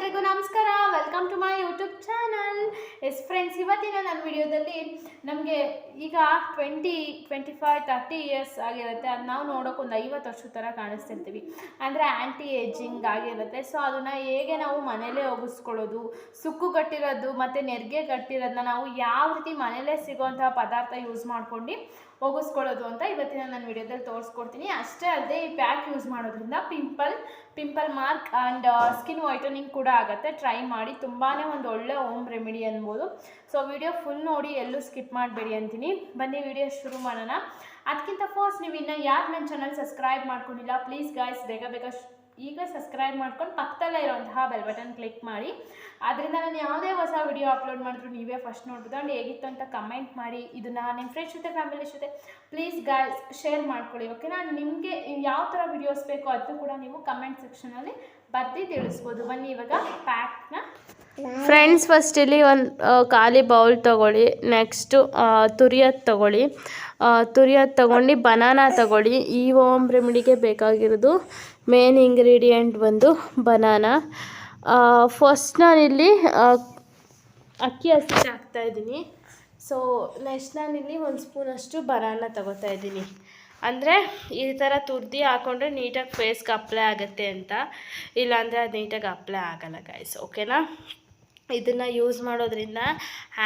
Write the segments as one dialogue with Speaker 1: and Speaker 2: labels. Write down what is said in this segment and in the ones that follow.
Speaker 1: ಎಲ್ರಿಗೂ ನಮಸ್ಕಾರ. Welcome to my YouTube channel yes friends ಇವತ್ತಿನ ನನ್ನ ವಿಡಿಯೋದಲ್ಲಿ ನಮಗೆ ಈಗ twenty twenty five thirty years ಆಗಿರುತ್ತೆ. ಅದು ನಾವು ನೋಡೋಕೆ ಒಂದು ಐವತ್ತು ವರ್ಷದ ಥರ ಕಾಣಿಸ್ತಿರ್ತೀವಿ. ಅಂದರೆ ಆ್ಯಂಟಿ ಏಜಿಂಗ್ ಆಗಿರುತ್ತೆ. ಸೊ ಅದನ್ನು ಹೇಗೆ ನಾವು ಮನೇಲೇ ಒಗಿಸ್ಕೊಳ್ಳೋದು, ಸುಕ್ಕು ಕಟ್ಟಿರೋದು ಮತ್ತು ನೆರಿಗೆ ಕಟ್ಟಿರೋದನ್ನ ನಾವು ಯಾವ ರೀತಿ ಮನೇಲೇ ಸಿಗೋವಂಥ ಪದಾರ್ಥ ಯೂಸ್ ಮಾಡ್ಕೊಂಡು ಒಗಿಸ್ಕೊಳ್ಳೋದು ಅಂತ ಇವತ್ತಿನ ನನ್ನ ವಿಡಿಯೋದಲ್ಲಿ ತೋರಿಸ್ಕೊಡ್ತೀನಿ. ಅಷ್ಟೇ ಅಲ್ಲದೆ ಈ ಪ್ಯಾಕ್ ಯೂಸ್ ಮಾಡೋದ್ರಿಂದ pimple pimple mark and skin whitening ಕೂಡ ಆಗುತ್ತೆ. ಟ್ರೈ ಮಾಡಿ ತುಂಬಾ ಒಂದು ಒಳ್ಳೆ ಹೋಮ್ ರೆಮಿಡಿ ಅನ್ಬೋದು. ಸೊ ವಿಡಿಯೋ ಫುಲ್ ನೋಡಿ ಎಲ್ಲೂ ಸ್ಕಿಪ್ ಮಾಡಬೇಡಿ ಅಂತೀನಿ. ಬನ್ನಿ ವಿಡಿಯೋ ಶುರು ಮಾಡೋಣ. ಅದಕ್ಕಿಂತ ಫಸ್ಟ್ ನೀವು ಇನ್ನು ಯಾರು ನನ್ನ ಚಾನಲ್ ಸಬ್ಸ್ಕ್ರೈಬ್ ಮಾಡ್ಕೊಂಡಿಲ್ಲ ಪ್ಲೀಸ್ ಗಾಯ್ಸ್ ಬೇಗ ಬೇಗ ಈಗ ಸಬ್ಸ್ಕ್ರೈಬ್ ಮಾಡ್ಕೊಂಡು ಪಕ್ಕದಲ್ಲೇ ಇರುವಂತಹ ಬೆಲ್ ಬಟನ್ ಕ್ಲಿಕ್ ಮಾಡಿ. ಅದರಿಂದ ನಾನು ಯಾವುದೇ ಹೊಸ ವಿಡಿಯೋ ಅಪ್ಲೋಡ್ ಮಾಡಿದ್ರು ನೀವೇ ಫಸ್ಟ್ ನೋಡ್ಬೋದು. ಆ್ಯಂಡ್ ಹೇಗಿತ್ತು ಅಂತ ಕಮೆಂಟ್ ಮಾಡಿ. ಇದನ್ನು ನಿಮ್ಮ ಫ್ರೆಂಡ್ಸ್ ಜೊತೆ ಫ್ಯಾಮಿಲಿ ಜೊತೆ ಪ್ಲೀಸ್ ಗಾಯ್ಸ್ ಶೇರ್ ಮಾಡ್ಕೊಳ್ಳಿ ಓಕೆನಾ ನಿಮಗೆ ಯಾವ ಥರ ವಿಡಿಯೋಸ್ ಬೇಕೋ ಅದನ್ನು ಕೂಡ ನೀವು ಕಮೆಂಟ್ ಸೆಕ್ಷನಲ್ಲಿ ಬರ್ದು ತಿಳಿಸ್ಬೋದು. ಬನ್ನಿ ಇವಾಗ ಪ್ಯಾಕ್ನ
Speaker 2: ಫ್ರೆಂಡ್ಸ್ ಫಸ್ಟ್ ಇಲ್ಲಿ ಒಂದು ಖಾಲಿ ಬೌಲ್ ತಗೊಳ್ಳಿ. ನೆಕ್ಸ್ಟು ತುರಿಯೋದು ತಗೊಳ್ಳಿ. ತುರಿಯೋದು ತಗೊಂಡು ಬನಾನಾ ತಗೊಳ್ಳಿ. ಈ ಓಮ್ ರೆಮಿಡಿಗೆ ಬೇಕಾಗಿರೋದು ಮೇನ್ ಇಂಗ್ರೀಡಿಯೆಂಟ್ ಬಂದು ಬನಾನಾ ಫಸ್ಟ್ ನಾನಿಲ್ಲಿ ಅಕ್ಕಿ ಹಸಿ ಹಾಕ್ತಾ ಇದ್ದೀನಿ. ಸೊ ನೆಕ್ಸ್ಟ್ ನಾನಿಲ್ಲಿ ಒಂದು ಸ್ಪೂನಷ್ಟು ಬನಾನ ತಗೋತಾ ಇದ್ದೀನಿ. ಅಂದರೆ, ಈ ಥರ ತುರ್ದಿ ಹಾಕೊಂಡ್ರೆ ನೀಟಾಗಿ ಫೇಸ್ಗೆ ಅಪ್ಲೈ ಆಗುತ್ತೆ ಅಂತ. ಇಲ್ಲಾಂದರೆ ಅದು ನೀಟಾಗಿ ಅಪ್ಲೈ ಆಗಲ್ಲ ಗಾಯ್ಸ್ ಓಕೆನಾ ಇದನ್ನು ಯೂಸ್ ಮಾಡೋದ್ರಿಂದ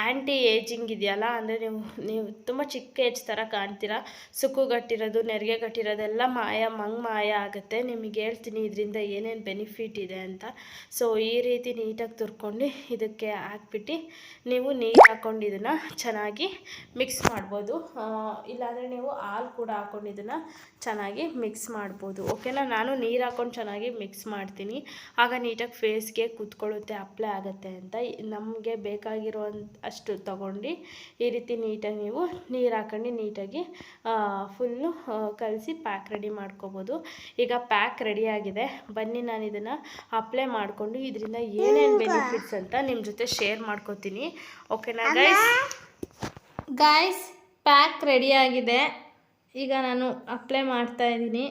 Speaker 2: ಆ್ಯಂಟಿ ಏಜಿಂಗ್ ಇದೆಯಲ್ಲ? ಅಂದರೆ ನೀವು ನೀವು ತುಂಬ ಚಿಕ್ಕ ಏಜ್ ಥರ ಕಾಣ್ತೀರಾ? ಸುಕ್ಕುಗಟ್ಟಿರೋದು ನೆರಿಗೆ ಗಟ್ಟಿರೋದೆಲ್ಲ ಮಾಯ, ಮಂಗ್ ಮಾಯ ಆಗುತ್ತೆ. ನಿಮಗೆ ಹೇಳ್ತೀನಿ ಇದರಿಂದ ಏನೇನು ಬೆನಿಫಿಟ್ ಇದೆ ಅಂತ. ಸೊ ಈ ರೀತಿ ನೀಟಾಗಿ ತುರ್ಕೊಂಡು ಇದಕ್ಕೆ ಹಾಕ್ಬಿಟ್ಟು ನೀವು ನೀರು ಹಾಕ್ಕೊಂಡು ಇದನ್ನು ಚೆನ್ನಾಗಿ ಮಿಕ್ಸ್ ಮಾಡ್ಬೋದು. ಇಲ್ಲಾಂದರೆ ನೀವು ಹಾಲು ಕೂಡ ಹಾಕ್ಕೊಂಡು ಇದನ್ನು ಚೆನ್ನಾಗಿ ಮಿಕ್ಸ್ ಮಾಡ್ಬೋದು. ಓಕೆನಾ ನಾನು ನೀರು ಹಾಕ್ಕೊಂಡು ಚೆನ್ನಾಗಿ ಮಿಕ್ಸ್ ಮಾಡ್ತೀನಿ. ಆಗ ನೀಟಾಗಿ ಫೇಸ್ಗೆ ಕೂತ್ಕೊಳ್ಳುತ್ತೆ, ಅಪ್ಲೈ ಆಗುತ್ತೆ ಅಂತ. ನಮಗೆ ಬೇಕಾಗಿರುವಂಥ ಅಷ್ಟು ತಗೊಂಡು ಈ ರೀತಿ ನೀಟಾಗಿ ನೀವು ನೀರು ಹಾಕೊಂಡು ನೀಟಾಗಿ ಫುಲ್ಲು ಕಲಸಿ ಪ್ಯಾಕ್ ರೆಡಿ ಮಾಡ್ಕೋಬೋದು. ಈಗ ಪ್ಯಾಕ್ ರೆಡಿಯಾಗಿದೆ ಬನ್ನಿ ನಾನು ಇದನ್ನು ಅಪ್ಲೈ ಮಾಡಿಕೊಂಡು ಇದರಿಂದ ಏನೇನು ಬೆನಿಫಿಟ್ಸ್ ಅಂತ ನಿಮ್ಮ ಜೊತೆ ಶೇರ್ ಮಾಡ್ಕೋತೀನಿ. ಓಕೆನಾ ಗೈಸ್ ಗಾಯ್ಸ್ ಪ್ಯಾಕ್ ರೆಡಿಯಾಗಿದೆ ಈಗ ನಾನು ಅಪ್ಲೈ ಮಾಡ್ತಾ ಇದ್ದೀನಿ.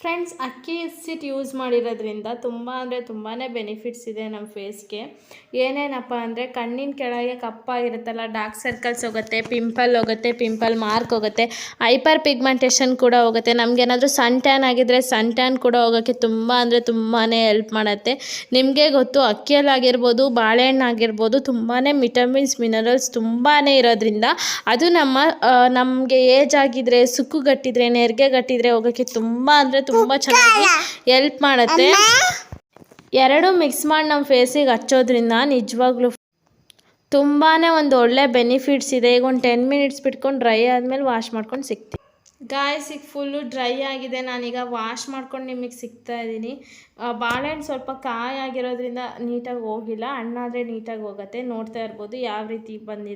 Speaker 2: ಫ್ರೆಂಡ್ಸ್ ಅಕ್ಕಿ ಸಿಟ್ ಯೂಸ್ ಮಾಡಿರೋದ್ರಿಂದ ತುಂಬ ಅಂದರೆ ತುಂಬಾ ಬೆನಿಫಿಟ್ಸ್ ಇದೆ ನಮ್ಮ ಫೇಸ್ಗೆ ಏನೇನಪ್ಪ ಅಂದರೆ ಕಣ್ಣಿನ ಕೆಳಗೆ ಕಪ್ಪಾಗಿರುತ್ತಲ್ಲ ಡಾರ್ಕ್ ಸರ್ಕಲ್ಸ್ ಹೋಗುತ್ತೆ ಪಿಂಪಲ್ ಹೋಗುತ್ತೆ ಪಿಂಪಲ್ ಮಾರ್ಕ್ ಹೋಗುತ್ತೆ ಹೈಪರ್ ಪಿಗ್ಮೆಂಟೇಷನ್ ಕೂಡ ಹೋಗುತ್ತೆ. ನಮಗೇನಾದರೂ ಸನ್ ಟ್ಯಾನ್ ಆಗಿದ್ದರೆ ಸನ್ ಟ್ಯಾನ್ ಕೂಡ ಹೋಗೋಕ್ಕೆ ತುಂಬ ಅಂದರೆ ತುಂಬಾ ಹೆಲ್ಪ್ ಮಾಡುತ್ತೆ. ನಿಮಗೆ ಗೊತ್ತು ಅಕ್ಕಿಯಲ್ಲಾಗಿರ್ಬೋದು ಬಾಳೆಹಣ್ಣು ಆಗಿರ್ಬೋದು ತುಂಬಾ ವಿಟಮಿನ್ಸ್ ಮಿನರಲ್ಸ್ ತುಂಬಾ ಇರೋದ್ರಿಂದ ಅದು ನಮ್ಮ ನಮಗೆ ಏಜ್ ಆಗಿದ್ರೆ, ಸುಕ್ಕುಗಟ್ಟಿದ್ರೆ ನೆರಿಗೆ ಗಟ್ಟಿದ್ರೆ ಹೋಗೋಕ್ಕೆ ತುಂಬ ಅಂದರೆ ತುಂಬ ಚೆನ್ನಾಗಿ ಹೆಲ್ಪ್ ಮಾಡುತ್ತೆ. ಎರಡು ಮಿಕ್ಸ್ ಮಾಡಿ ನಮ್ಮ ಫೇಸಿಗೆ ಹಚ್ಚೋದ್ರಿಂದ ನಿಜವಾಗ್ಲೂ ತುಂಬಾ ಒಂದು ಒಳ್ಳೆ ಬೆನಿಫಿಟ್ಸ್ ಇದೆ. ಈಗ ಒಂದು ಟೆನ್ ಮಿನಿಟ್ಸ್ ಬಿಟ್ಕೊಂಡು ಡ್ರೈ ಆದಮೇಲೆ ವಾಶ್ ಮಾಡ್ಕೊಂಡು ಸಿಗ್ತೀವಿ ಗಾಯ್ಸ್ ಫುಲ್ಲು ಡ್ರೈ ಆಗಿದೆ. ನಾನೀಗ ವಾಶ್ ಮಾಡ್ಕೊಂಡು ನಿಮಗೆ ಸಿಗ್ತಾ ಇದ್ದೀನಿ. ಬಾಳೆಹಣ್ಣು ಸ್ವಲ್ಪ ಕಾಯಿ ಆಗಿರೋದ್ರಿಂದ ನೀಟಾಗಿ ಹೋಗಿಲ್ಲ. ಹಣ್ಣಾದರೆ ನೀಟಾಗಿ ಹೋಗುತ್ತೆ. ನೋಡ್ತಾ ಇರ್ಬೋದು. ಯಾವ ರೀತಿ ಬಂದಿದೆ.